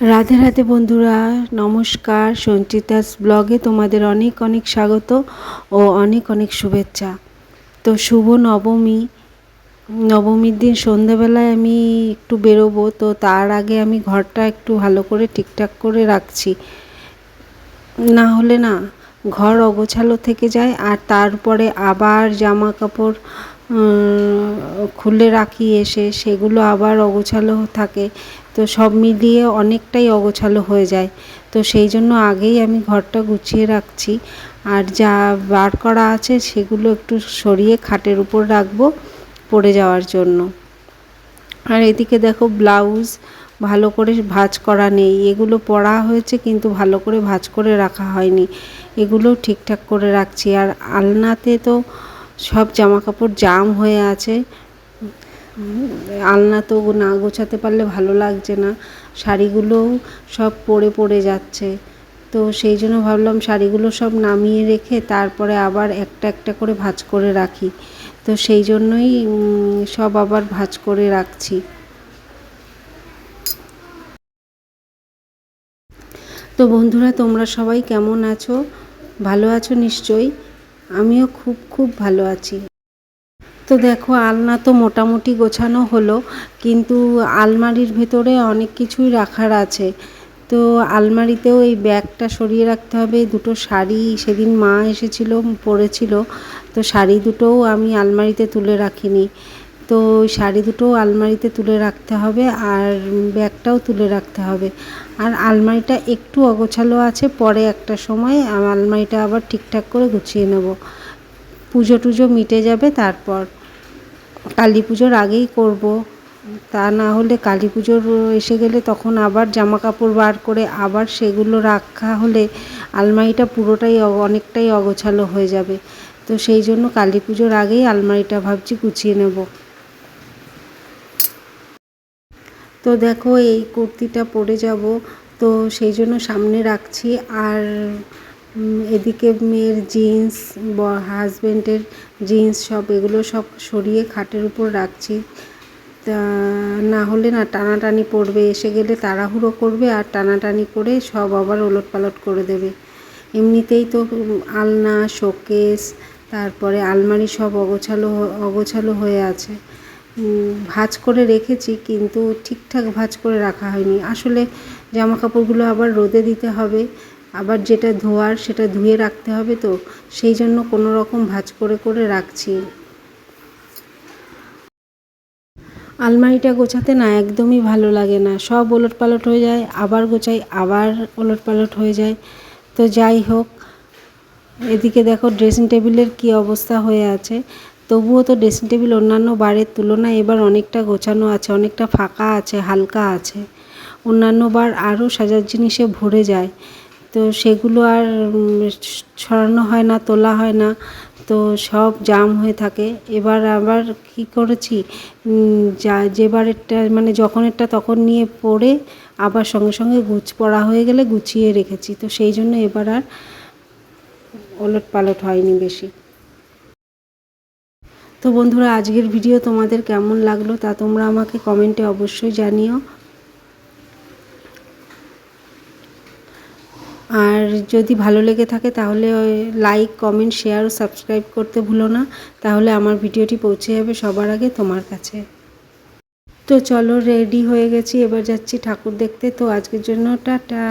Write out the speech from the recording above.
রাধে রাধে বন্ধুরা, নমস্কার। সঞ্চিতাস ব্লগে তোমাদের অনেক অনেক স্বাগত ও অনেক অনেক শুভেচ্ছা। তো শুভ নবমী। নবমীর দিন সন্ধেবেলায় আমি একটু বেরোবো, তো তার আগে আমি ঘরটা একটু ভালো করে ঠিকঠাক করে রাখছি। না হলে না ঘর অগোছালো থেকে যায় আর তারপরে আবার জামা কাপড় খুলে রাখি এসে। সেগুলো আবার অগোছালো থাকে। তো সব মিলিয়ে অনেকটাই অগোছালো হয়ে যায়। তো সেই জন্য আগেই আমি ঘরটা গুছিয়ে রাখছি। আর যা বার করা আছে সেগুলো একটু সরিয়ে খাটের উপর রাখব পড়ে যাওয়ার জন্য। আর এদিকে দেখো ব্লাউজ ভালো করে ভাজ করা নেই। এগুলো পরা হয়েছে কিন্তু ভালো করে ভাজ করে রাখা হয়নি। এগুলো ঠিকঠাক করে রাখছি। আর আলনাতে তো সব জামা কাপড় জাম হয়ে আছে। আলনা তো না গোছাতে পারলে ভালো লাগছে না। শাড়িগুলোও সব পড়ে পড়ে যাচ্ছে। তো সেই জন্য ভাবলাম শাড়িগুলো সব নামিয়ে রেখে তারপরে আবার একটা একটা করে ভাজ করে রাখি। তো সেই জন্যই সব আবার ভাজ করে রাখছি। তো বন্ধুরা, তোমরা সবাই কেমন আছো? ভালো আছো নিশ্চয়ই। আমিও খুব খুব ভালো আছি। তো দেখো, আলনা তো মোটামুটি গোছানো হলো, কিন্তু আলমারির ভেতরে অনেক কিছুই রাখার আছে। তো আলমারিতেও এই ব্যাগটা সরিয়ে রাখতে হবে। দুটো শাড়ি, সেদিন মা এসেছিল, পরেছিল। তো শাড়ি দুটোও আমি আলমারিতে তুলে রাখিনি। তো শাড়ি দুটোও আলমারিতে তুলে রাখতে হবে আর ব্যাগটাও তুলে রাখতে হবে। আর আলমারিটা একটু অগোছালো আছে, পরে একটা সময় আলমারিটা আবার ঠিকঠাক করে গুছিয়ে নেব। পুজো টুজো মিটে যাবে তারপর। কালী পুজোর আগেই করব। তা না হলে কালী পুজোর এসে গেলে তখন আবার জামা কাপড় বার করে আবার সেগুলো রাখা হলে আলমারিটা পুরোটাই অনেকটাই অগোছালো হয়ে যাবে। তো সেই জন্য কালী পুজোর আগেই আলমারিটা ভাবছি গুছিয়ে নেব। তো দেখো এই কুর্তিটা পরে যাব। তো সেই জন্য সামনে রাখছি। আর এদিকে মেয়ের জিন্স হাজব্যান্ডের জিন্স সব, এগুলো সব সরিয়ে খাটের উপর রাখছি। না হলে না টানাটানি পড়বে। এসে গেলে তাড়াহুড়ো করবে আর টানাটানি করে সব আবার ওলট পালট করে দেবে। এমনিতেই তো আলনা, শোকেস, তারপরে আলমারি সব অগোছালো অগোছালো হয়ে আছে। ভাজ করে রেখেছি, কিন্তু ঠিকঠাক ভাজ করে রাখা হয়নি। আসলে জামা কাপড়গুলো আবার রোদে দিতে হবে, আবার যেটা ধোয়ার সেটা ধুয়ে রাখতে হবে তো, সেই জন্য কোনো রকম ভাজ করে করে রাখছি। আলমারিটা গোছাতে না একদমই ভালো লাগে না। সব ওলট পালট হয়ে যায়, আবার গোছাই, আবার ওলট পালট হয়ে যায়। তো যাই হোক, এদিকে দেখো ড্রেসিং টেবিলের কি অবস্থা হয়ে আছে। তবুও তো ড্রেসিং টেবিল অন্যান্য বারের তুলনায় এবার অনেকটা গোছানো আছে, অনেকটা ফাঁকা আছে, হালকা আছে। অন্যান্য বার আরও সাজার জিনিসে ভরে যায়। তো সেগুলো আর ছড়ানো হয় না, তোলা হয় না। তো সব জাম হয়ে থাকে। এবার আবার কি করেছি? যা যেবারেরটা মানে যখনেরটা তখন নিয়ে পড়ে আবার সঙ্গে সঙ্গে গুছ, পড়া হয়ে গেলে গুছিয়ে রেখেছি। তো সেই জন্য এবার আর ওলট পালট হয়নি বেশি। তো বন্ধুরা, আজকের ভিডিও তোমাদের কেমন লাগল তা তোমরা আমাকে কমেন্টে অবশ্যই জানিও। আর যদি ভালো লেগে থাকে তাহলে লাইক কমেন্ট শেয়ার ও সাবস্ক্রাইব করতে ভুলো না। তাহলে আমার ভিডিওটি পৌঁছে যাবে সবার আগে তোমার কাছে। তো চলো রেডি হয়ে গেছি, এবার যাচ্ছি ঠাকুর দেখতে। তো আজকের জন্য টাটা।